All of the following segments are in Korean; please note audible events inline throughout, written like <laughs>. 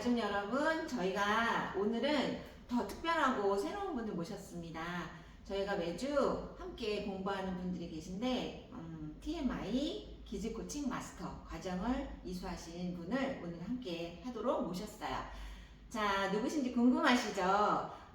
가족 여러분, 저희가 오늘은 더 특별하고 새로운 분을 모셨습니다. 저희가 매주 함께 공부하는 분들이 계신데 음, TMI 기즈 코칭 마스터 과정을 이수하신 분을 오늘 함께 하도록 모셨어요. 자, 누구신지 궁금하시죠?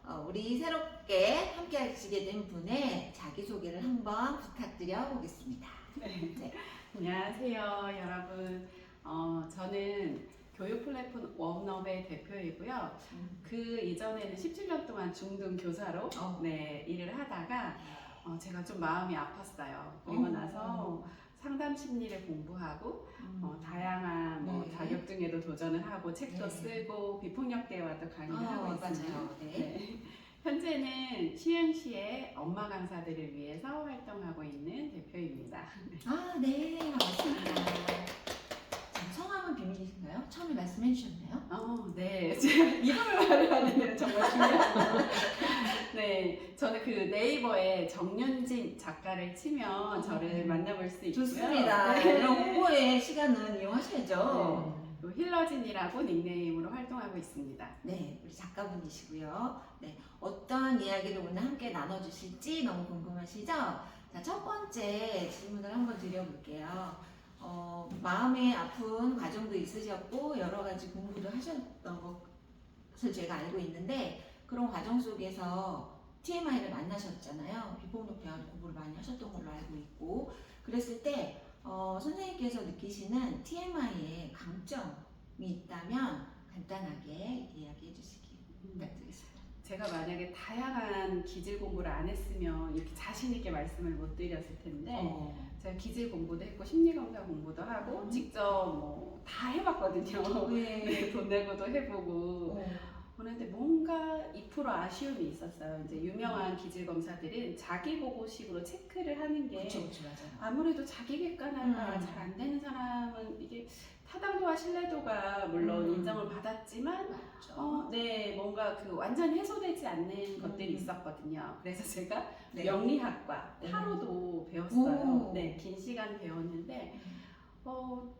어, 우리 새롭게 함께 하시게 된 분의 자기소개를 한번 부탁드려 보겠습니다. 네. 안녕하세요, 여러분. 어, 저는 교육 플랫폼 원업의 대표이고요. 그 이전에는 17년 동안 중등 교사로 어. 네, 일을 하다가 어, 제가 좀 마음이 아팠어요. 그리고 어. 나서 상담 심리를 공부하고 음. 어, 다양한 뭐 네. 자격증에도 도전을 하고 책도 네. 쓰고 비폭력 대화도 강의를 어, 하고 있습니다. 맞아요. 네. 네. 현재는 시흥시의 엄마 강사들을 위해서 활동하고 있는 대표입니다. 아, 네, 반갑습니다. 자, 성함은 비밀이신가요? 처음에 말씀해 주셨나요? 어, 네. 제가 <laughs> 이름을 말하는 게 정말 중요해요. 네. 저는 그 네이버에 정윤진 작가를 치면 저를 만나볼 수 있고요. 좋습니다. 네. 이런 홍보의 시간은 이용하셔야죠. 또 힐러진이라고 닉네임으로 활동하고 있습니다. 네, 우리 작가분이시고요. 네, 어떤 이야기를 오늘 함께 나눠주실지 너무 궁금하시죠? 자, 첫 번째 질문을 한번 드려볼게요. 어, 마음에 아픈 과정도 있으셨고 여러 가지 공부도 하셨던 것을 제가 알고 있는데 그런 과정 속에서 TMI를 만나셨잖아요. 비폭력 대화 공부를 많이 하셨던 걸로 알고 있고 그랬을 때 어, 선생님께서 느끼시는 TMI의 강점이 있다면 간단하게 이야기해 주시기 부탁드리겠습니다. 제가 만약에 다양한 기질 공부를 안 했으면 이렇게 자신 있게 말씀을 못 드렸을 텐데 어, 제가 기질 공부도 했고 심리 검사 공부도 하고 음. 직접 뭐 다 해봤거든요. 네. <laughs> 돈 내고도 해보고 어, 그런데 뭔가 2% 아쉬움이 있었어요. 이제 유명한 기질 검사들은 자기 보고식으로 체크를 하는 게 그쵸, 그쵸, 맞아요. 아무래도 자기 객관화가 음. 잘안 되는 사람은 이게 타당도와 신뢰도가 물론 음. 인정을 받았지만 맞죠. 어, 네, 뭔가 그 완전 해소되지 않는 음. 것들이 있었거든요. 그래서 제가 네. 명리학과 음. 타로도 배웠어요. 오. 네, 긴 시간 배웠는데 어,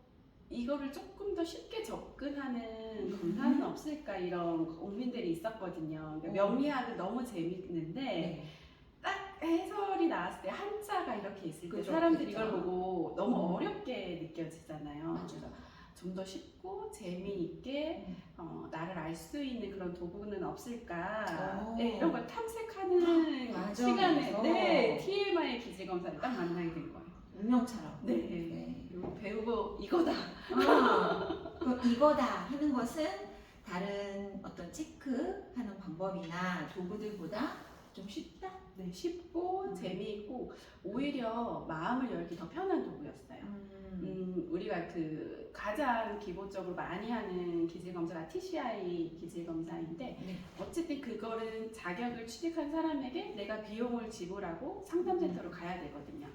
이거를 조금 더 쉽게 접근하는 음. 검사는 없을까 이런 고민들이 있었거든요. 그러니까 오. 명리학은 너무 재밌는데 네. 딱 해설이 나왔을 때 한자가 이렇게 있을 때 그죠, 사람들이 그죠. 이걸 보고 너무 음. 어렵게 느껴지잖아요. 맞아요. 좀더 쉽고 재미있게 음. 어, 나를 알 수 있는 그런 도구는 없을까 오. 네, 이런 걸 탐색하는 <gasps> 시간에. 네, TMI 기질 검사를 딱 만나게 된 거예요. 운명처럼. 네. 네. 배우고 이거다. 아, 그럼 이거다 하는 것은 다른 어떤 체크하는 방법이나 도구들보다 좀 쉽다. 네, 쉽고 음. 재미있고 오히려 마음을 열기 더 편한 도구였어요. 음. 음, 우리가 그 가장 기본적으로 많이 하는 기질 검사가 TCI 기질 검사인데 네. 어쨌든 그거는 자격을 취득한 사람에게 내가 비용을 지불하고 상담센터로 가야 되거든요.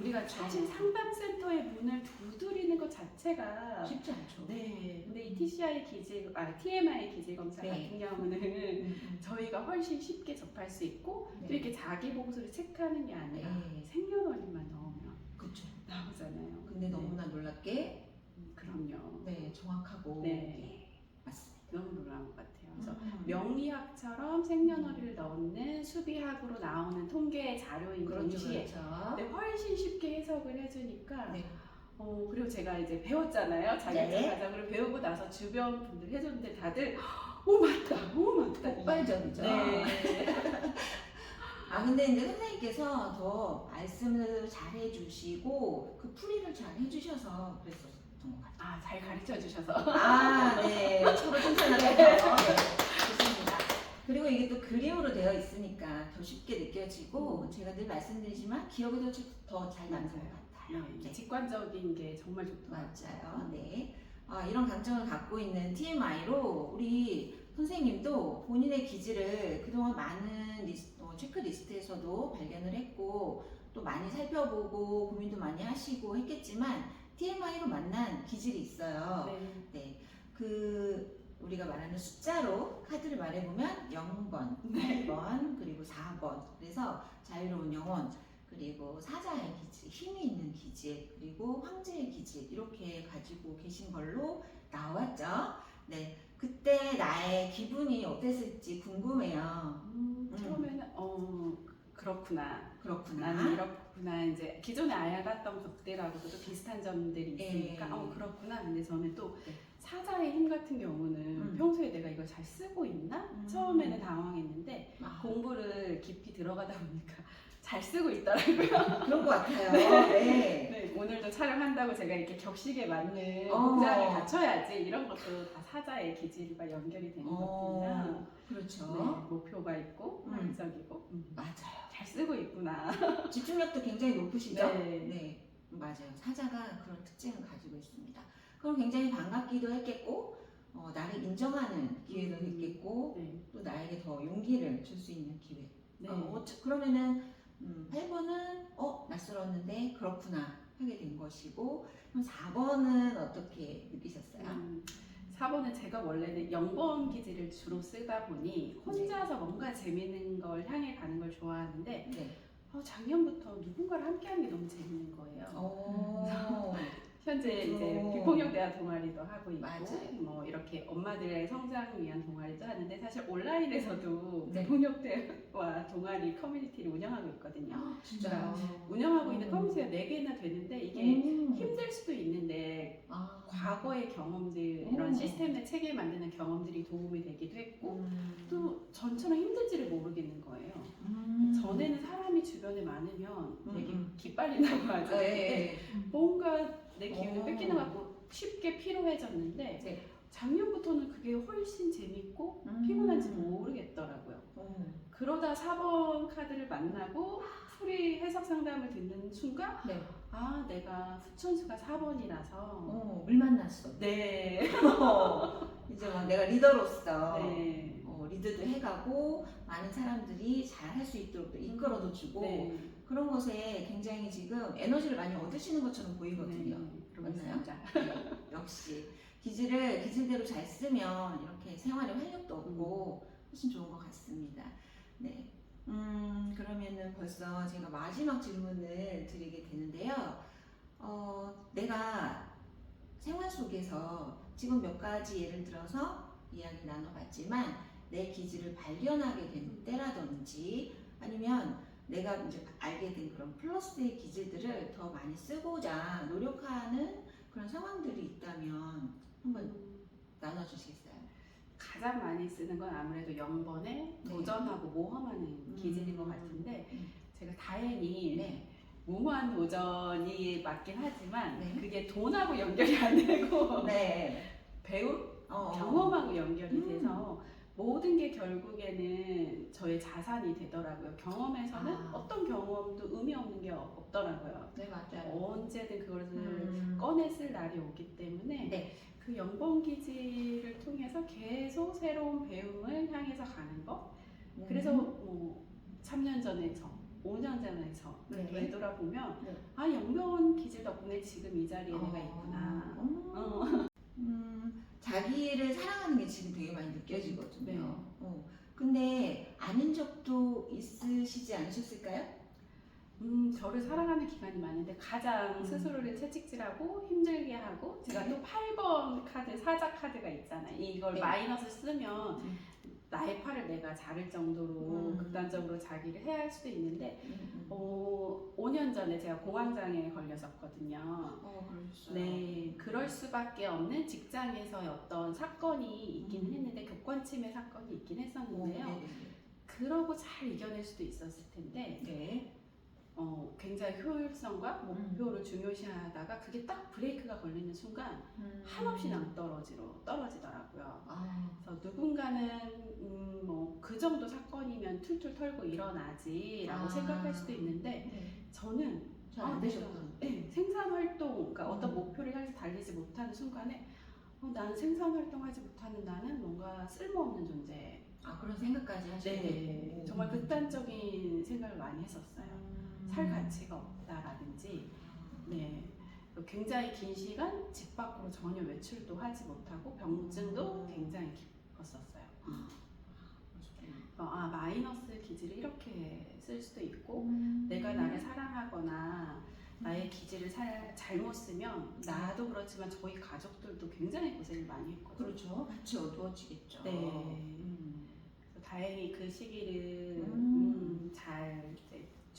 우리가. 사실 상담센터의 문을 두드리는 것 자체가 쉽지 않죠. 네. 근데 이 TCI 기질 아 TMI 기질 검사 네. 같은 경우는 음, 음. 저희가 훨씬 쉽게 접할 수 있고 네. 또 이렇게 자기 보고서를 체크하는 게 아니라 네. 생년월일만 넣으면 그렇죠. 나오잖아요. 근데 너무나 놀랍게 음, 그럼요. 네 정확하고 네. 네, 맞습니다. 너무 놀라운 것 같아요. 그래서 음. 명리학처럼 생년월일을 넣는 수비학으로 나오는 통계 자료인 그렇죠, 동시에 그렇죠. 훨씬 쉽게 해석을 해주니까 네. 어 그리고 제가 이제 배웠잖아요 자격증 네. 과정을 배우고 나서 주변 분들 해줬는데 다들 오 맞다 오 맞다 폭발적이죠. 네. 아 근데 이제 선생님께서 더 말씀을 잘 해주시고 그 풀이를 잘 해주셔서 그랬었던 것 같아요. 아 잘 가르쳐 주셔서 아, 네. <laughs> 서로 칭찬하면서. 네. 그리고 이게 또 그림으로 되어 있으니까 더 쉽게 느껴지고 제가 늘 말씀드리지만 기억에도 더잘 남는 것 같아요. 네, 네. 직관적인 게 정말 좋더라고요. 맞아요. 네. 아, 이런 강점을 갖고 있는 TMI로 우리 선생님도 본인의 기질을 그동안 많은 리스, 어, 체크리스트에서도 발견을 했고 또 많이 살펴보고 고민도 많이 하시고 했겠지만 TMI로 만난 기질이 있어요. 네. 네. 그 우리가 말하는 숫자로 카드를 말해보면 0번, 네. 8번, 그리고 4번. 그래서 자유로운 영혼, 그리고 사자의 기질, 힘이 있는 기질, 그리고 황제의 기질 이렇게 가지고 계신 걸로 나왔죠. 네. 그때 나의 기분이 어땠을지 궁금해요. 음, 음. 처음에는 어 그렇구나. 그렇구나. 나는 이렇구나. 이제 기존에 알았던 것들하고도 또 비슷한 점들이 있으니까 예. 어 그렇구나. 근데 저는 또 네. 사자의 힘 같은 경우는 음. 평소에 내가 이걸 잘 쓰고 있나? 음. 처음에는 당황했는데 아, 공부를 깊이 들어가다 보니까 <laughs> 잘 쓰고 있더라고요. 그런 것 같아요. 네. 네, 오늘도 촬영한다고 제가 이렇게 격식에 맞는 어. 복장을 갖춰야지 이런 것도 다 사자의 기질과 연결이 되는 것들이나 어, 그렇죠. 네, 목표가 있고 음. 활력적이고 음, 맞아요. 잘 쓰고 있구나. <laughs> 집중력도 굉장히 높으시죠? 네. 맞아요. 사자가 그런 특징을 가지고 있습니다. 그럼 굉장히 반갑기도 했겠고, 어, 나를 인정하는 기회도 음. 했겠고, 네. 또 나에게 더 용기를 줄 수 있는 기회. 네. 어, 어쩌- 그러면은 음, 8번은 어 낯설었는데 그렇구나 하게 된 것이고, 그럼 4번은 어떻게 느끼셨어요? 음, 4번은 제가 원래는 0번 기질을 주로 쓰다 보니 혼자서 뭔가 재밌는 걸 향해 가는 걸 좋아하는데 네. 어, 작년부터 누군가를 함께하는 게 너무 재밌는 거예요. 어, 현재 이제 어. 비폭력 대화 동아리도 하고 있고 맞아요. 뭐 이렇게 엄마들의 성장을 위한 동아리도 하는데 사실 온라인에서도 네. 비폭력 대화 동아리 커뮤니티를 운영하고 있거든요. 진짜요? 운영하고 있는 음. 커뮤니티가 4개나 되는데 이게 음. 힘들 수도 있는데 아. 과거의 경험들 이런 음. 시스템 내 체계 만드는 경험들이 도움이 되기도 했고 음. 또 전처럼 힘든지를 모르겠는 거예요. 음. 전에는 사람이 주변에 많으면 되게 음. 기빨린다고 하죠. 네. 뭔가 내 기운을 어. 뺏기는 것 같고 쉽게 피로해졌는데 네. 작년부터는 그게 훨씬 재밌고 음. 피곤한지 모르겠더라고요. 어. 그러다 4번 카드를 만나고 풀이 해석 상담을 듣는 순간 네. 아 내가 후천수가 4번이라서 어, 물 만났어. 네. 어, 이제 막 내가 리더로서 네. 어, 리드도 해가고 많은 사람들이 잘 할 수 있도록 또 이끌어도 주고 네. 그런 것에 굉장히 지금 에너지를 많이 얻으시는 것처럼 보이거든요. 네. 그러고 맞나요? <laughs> 네, 역시 기질을 기질대로 잘 쓰면 이렇게 생활에 활력도 얻고 훨씬 좋은 것 같습니다. 네. 음, 그러면은 벌써 제가 마지막 질문을 드리게 되는데요. 어, 내가 생활 속에서 지금 몇 가지 예를 들어서 이야기 나눠봤지만 내 기질을 발견하게 된 때라든지 아니면 내가 이제 알게 된 그런 플러스의 기질들을 더 많이 쓰고자 노력하는 그런 상황들이 있다면 한번 나눠주시겠어요? 가장 많이 쓰는 건 아무래도 0번에 도전하고 모험하는 기질인 것 같은데 음. 제가 다행히 네. 무모한 도전이 맞긴 하지만 네. 그게 돈하고 연결이 안 되고 네. 배움, 어, 경험하고 연결이 음. 돼서 모든 게 결국에는 저의 자산이 되더라고요. 경험에서는 아. 어떤 경험도 의미 없는 게 없- 없더라고요. 네 맞아요. 언제든 그것을 음. 꺼내 쓸 날이 오기 때문에 네. 그 기질을 통해서 계속 새로운 배움을 향해서 가는 것. 음. 그래서 뭐 3년 전에 저, 5년 전에 저 네. 되돌아보면 네. 아 영번 기질 덕분에 지금 이 자리에 내가 어. 있구나. 음. 어. 음, 자기를 사랑하는 게 지금 되게 많이 느껴지거든요. 네. 어. 근데 아닌 적도 있으시지 않으셨을까요? 음, 저를 사랑하는 기간이 많은데 가장 음. 스스로를 채찍질하고 힘들게 하고 제가 또 8번 카드 사자 카드가 있잖아요. 이걸 네. 마이너스 쓰면 음. 나의 팔을 내가 자를 정도로 음. 극단적으로 자기를 해할 수도 있는데 음. 어, 5년 전에 제가 공황장애에 걸렸었거든요. 어, 그러셨어요. 네, 그럴 수밖에 없는 직장에서의 어떤 사건이 있긴 음. 했는데 교권 침해 사건이 있긴 어, 했었는데요. 네네네. 그러고 잘 이겨낼 수도 있었을 텐데 네. 어, 굉장히 효율성과 목표를 중요시하다가 그게 딱 브레이크가 걸리는 순간 음. 한없이 낭떠러지로 떨어지더라고요. 아, 그래서 누군가는 음, 뭐그 정도 사건이면 툴툴 털고 일어나지라고 아. 생각할 수도 있는데 네. 저는 잘안 아, 되셨군. 네, 생산 활동, 그러니까 어떤 음. 목표를 향해서 달리지 못하는 순간에 어, 나는 생산 활동하지 못하는 나는 뭔가 쓸모없는 존재. 아 그런 생각까지 하시고. 네, 정말 극단적인 생각을 많이 했었어요. 음. 살 가치가 없다라든지, 네, 굉장히 긴 시간 집 밖으로 전혀 외출도 하지 못하고 병증도 음. 굉장히 깊었었어요. 그러셨군요. 어, 아 마이너스 기질을 이렇게 쓸 수도 있고 음. 내가 나를 사랑하거나 나의 기질을 잘, 잘못 쓰면 나도 그렇지만 저희 가족들도 굉장히 고생을 많이 했거든요. 그렇죠. 같이 어두워지겠죠. 네. 음. 다행히 그 시기를 음. 음, 잘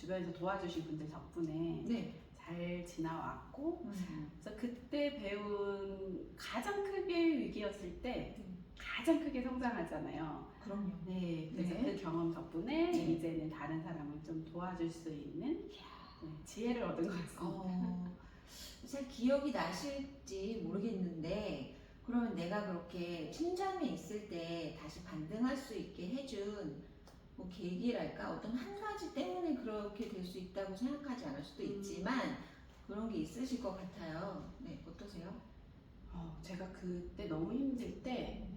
주변에서 도와주신 분들 덕분에 네. 잘 지나왔고 음. 그래서 그때 배운 가장 크게 위기였을 때 음. 가장 크게 성장하잖아요. 그럼요. 네, 그래서 네. 그 경험 덕분에 네. 이제는 다른 사람을 좀 도와줄 수 있는 네, 지혜를 얻은 것 같습니다. 어, 잘 기억이 나실지 모르겠는데 그러면 내가 그렇게 침잠에 있을 때 다시 반등할 수 있게 해준 뭐 계기랄까 어떤 한 가지 때문에 그렇게 될 수 있다고 생각하지 않을 수도 음. 있지만 그런 게 있으실 것 같아요. 네, 어떠세요? 어, 제가 그때 너무 힘들 때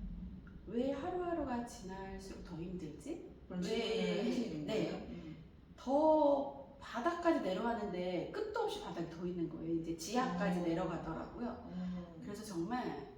왜 하루하루가 지날수록 더 힘들지? 그런 네. 질문을 된 네. 거예요. 음. 더 바닥까지 내려왔는데 끝도 없이 바닥이 더 있는 거예요. 이제 지하까지 어. 내려가더라고요. 음. 그래서 정말 그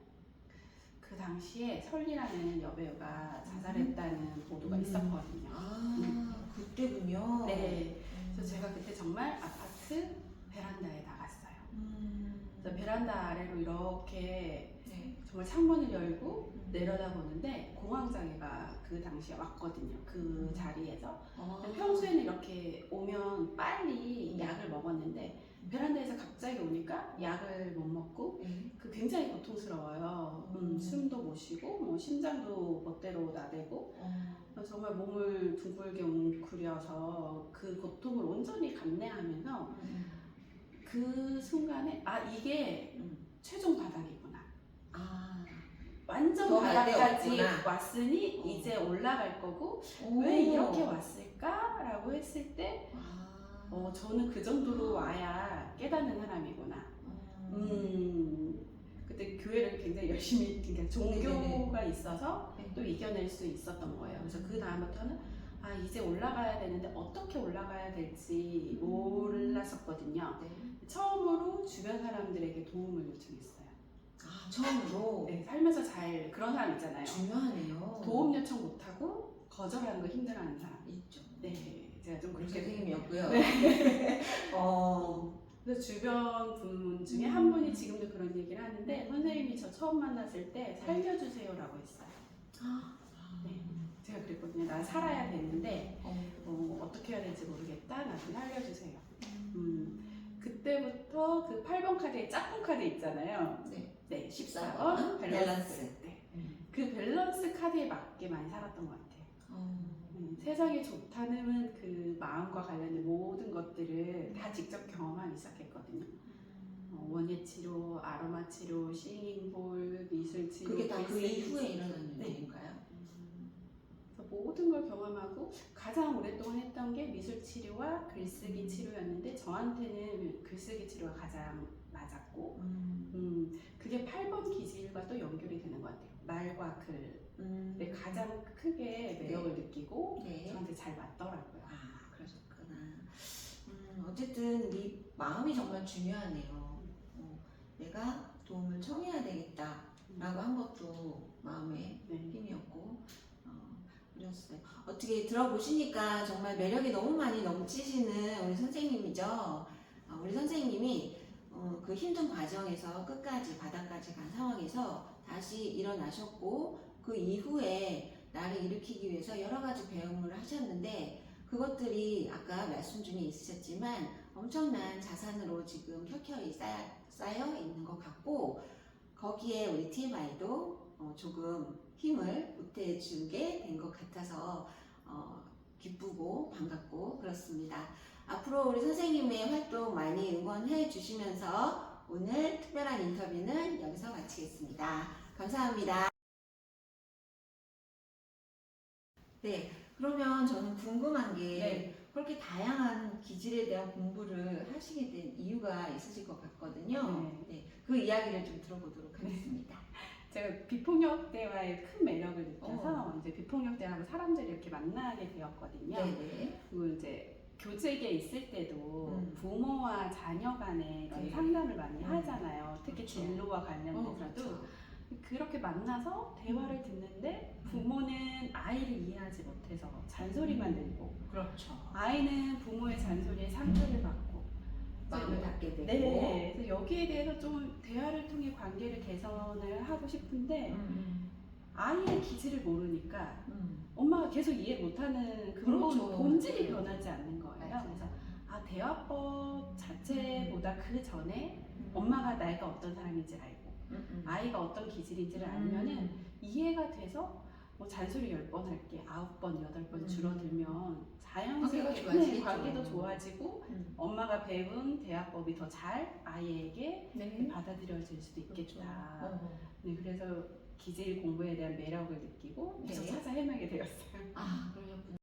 당시에 설리라는 여배우가 자살했다는 보도가 음. 있었거든요. 아, 그때군요. 네. 음. 그래서 제가 그때 정말 아파트 베란다에 나갔어요. 음. 그래서 베란다 아래로 이렇게 네. 정말 창문을 열고 음. 내려다보는데 공황장애가 그 당시에 왔거든요. 그 음. 자리에서. 아. 평소에는 이렇게 오면 빨리 약을 먹었는데 베란다에서 갑자기 오니까 약을 못 먹고 네. 그 굉장히 고통스러워요. 음, 음. 숨도 못 쉬고 뭐 심장도 멋대로 나대고 어. 정말 몸을 둥글게 웅크려서 그 고통을 온전히 감내하면서 음. 그 순간에 아 이게 음. 최종 바닥이구나. 아. 완전 바닥까지. 왔으니 어. 이제 올라갈 거고 오. 왜 이렇게 왔을까라고 했을 때 아. 어, 저는 그 정도로 와야 깨닫는 사람이구나. 음. 음, 그때 교회를 굉장히 열심히, 그러니까 종교가 있어서 네. 또 이겨낼 수 있었던 거예요. 그래서 그 다음부터는 아, 이제 올라가야 되는데 어떻게 올라가야 될지 몰랐었거든요. 네. 처음으로 주변 사람들에게 도움을 요청했어요. 아 처음으로 네, 살면서 잘 그런 사람 있잖아요. 중요하네요. 도움 요청 못하고 거절하는 거 힘들어하는 사람. 있죠. 네, 제가 좀 우리 그렇게 선생님이었고요. 네. <laughs> 어. 그래서 주변 분 중에 음. 한 분이 지금도 그런 얘기를 하는데 선생님이 저 처음 만났을 때 살려주세요라고 했어요. 아. 네. 제가 그랬거든요. 난 살아야 되는데 어. 어, 어떻게 해야 될지 모르겠다. 나 좀 살려주세요. 음, 그때부터 그 8번 카드에 짝꿍 카드 있잖아요. 네. 네, 14번 14번 밸런스. 밸런스. 네. 그 밸런스 카드에 맞게 많이 살았던 것 같아요. 어. 음, 세상이 좋다는 그 마음과 관련된 모든 것들을 다 직접 경험하기 시작했거든요. 어, 원예 치료, 아로마 치료, 싱잉볼, 미술 치료, 그게 다 그 이후에. 일어난 네. 일인가요? 그래서 모든 걸 경험하고 가장 오랫동안 했던 게 미술 치료와 글쓰기 음. 치료였는데 저한테는 글쓰기 치료가 가장 맞았고 음. 음, 그게 8번 기질과 또 연결이 되는 것 같아요. 말과 글에 음. 가장 크게 매력을 느끼고 네. 저한테 잘 맞더라고요. 아, 그러셨구나. 음, 어쨌든 우리 마음이 정말 중요하네요. 어, 내가 도움을 청해야 되겠다라고 한 것도 마음의 네. 힘이었고, 어, 그랬어요. 어떻게 들어보시니까 정말 매력이 너무 많이 넘치시는 우리 선생님이죠. 어, 우리 선생님이 어, 그 힘든 과정에서 끝까지 바닥까지 간 상황에서 다시 일어나셨고 그 이후에 나를 일으키기 위해서 여러 가지 배움을 하셨는데 그것들이 아까 말씀 중에 있으셨지만 엄청난 자산으로 지금 켜켜이 쌓여 있는 것 같고 거기에 우리 TMI도 어, 조금 힘을 보태주게 된 것 같아서 어, 기쁘고 반갑고 그렇습니다. 앞으로 우리 선생님의 활동 많이 응원해 주시면서 오늘 특별한 인터뷰는 여기서 마치겠습니다. 감사합니다. 네, 그러면 저는 궁금한 게 네. 그렇게 다양한 기질에 대한 공부를 하시게 된 이유가 있으실 것 같거든요. 네, 그 이야기를 좀 들어보도록 하겠습니다. 제가 비폭력대와의 큰 매력을 느껴서 이제 비폭력대하고 사람들이 이렇게 만나게 되었거든요. 네네. 그리고 이제 교직에 있을 때도 음. 부모와 자녀 이런 네. 상담을 많이 음. 하잖아요. 특히 그렇죠. 진로와 어, 관련돼서도 그렇죠. 그렇게 만나서 대화를 듣는데 부모는 아이를 이해하지 못해서 잔소리만 들고 그렇죠. 아이는 부모의 잔소리에 상처를 받고 마음을 닫게 되고. 네, 그래서 여기에 대해서 좀 대화를 통해 관계를 개선을 하고 싶은데 음, 아이의 기질을 모르니까 음, 엄마가 계속 이해 못하는 근본 그렇죠. 본질이 네. 변하지 않는 거예요. 맞아요. 그래서 아 대화법 자체보다 그 전에 엄마가 나이가 어떤 사람인지 알고 음, 음. 아이가 어떤 기질인지를 음. 알면은 이해가 돼서 뭐 잔소리 열 번 할게 아홉 번 여덟 번 음. 줄어들면 관계가 자연스럽게 좋아지겠죠. 관계도 좋아지고 음. 엄마가 배운 대화법이 더 잘 아이에게 네. 받아들여질 수도 있겠다. 어. 네, 그래서 기질 공부에 대한 매력을 느끼고 계속 네. 찾아 헤매게 되었어요. 아, 그러셨군요.